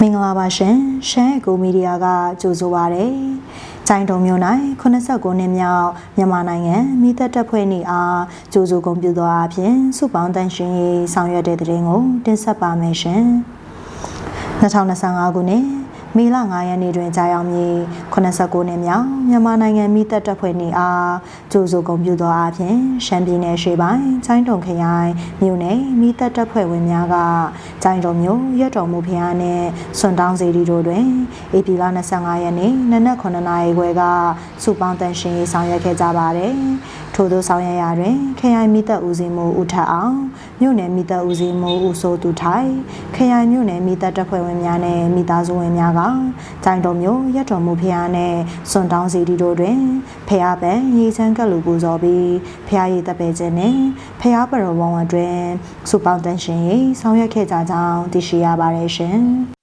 မင်္ဂလာပါရှင်ရှမ်းအကူမီဒီယာကကြိုဆိုပါရစေ။ကျိုင်းတုံမြို့၌89နှစ်မြောက်မြန်မာနိုင်ငံမိသက်တပ်ဖွဲ့နေအားကြိုဆိုဂုဏ်ပြုသောအဖြစ်စုပေါင်းတန်ရှင်ရေးဆောင်ရွက်တဲ့တဲ့ရင်ကိုတင်ဆက်ပါမယ်ရှင်။2025ခုနှစ်မေလ9ရက်နေ့တွင်ကြာရောက်မည်89နှစ်မြောက်မြန်မာနိုင်ငံမိသက်တပ်ဖွဲ့နေအားကြိုဆိုဂုဏ်ပြုသောအဖြစ်ရှမ်းပြည်နယ်ရှေ့ပိုင်းကျိုင်းတုံခရိုင်မြို့နယ်မိသက်တပ်ဖွဲ့ဝင်များကကျိုင်းတုံမြို့ရက်တော်မူဖျားနှင့်စွန်တောင်းစီတီတို့တွင်ဧပြီလ25ရက်နေ့နနက်9နာရီခွဲကစုပေါင်းတန်ရှင်ရေးဆောင်ရွက်ခဲ့ကြပါတယ်။ထို့သောဆောင်ရွက်ရာတွင်ခရိုင်မိသက်ဦးစီးမှုဦးထက်အောင်မြို့နယ်မိသက်ဦးစီးမှုဦးစိုးသူထိုင်ခရိုင်မြို့နယ်မိသက်တပ်ဖွဲ့ဝင်များနှင့်မိသားစုဝင်များကကျိုင်းတုံမြို့ရက်တော်မူဖျားနှင့်စွန်တောင်းစီတီတို့တွင်ဖျားပန်ရေချမ်းကပ်လူပူဇော်ပြီးဖျားရည်တပ်ပဲခြင်းနှင့်ဖျားပရဝံအတွင်စုပေါင်းတန်ရှင်ရေးဆောင်ရွက်ခဲ့ကြကြောင်းသိရှိရပါတယ်ရှင်။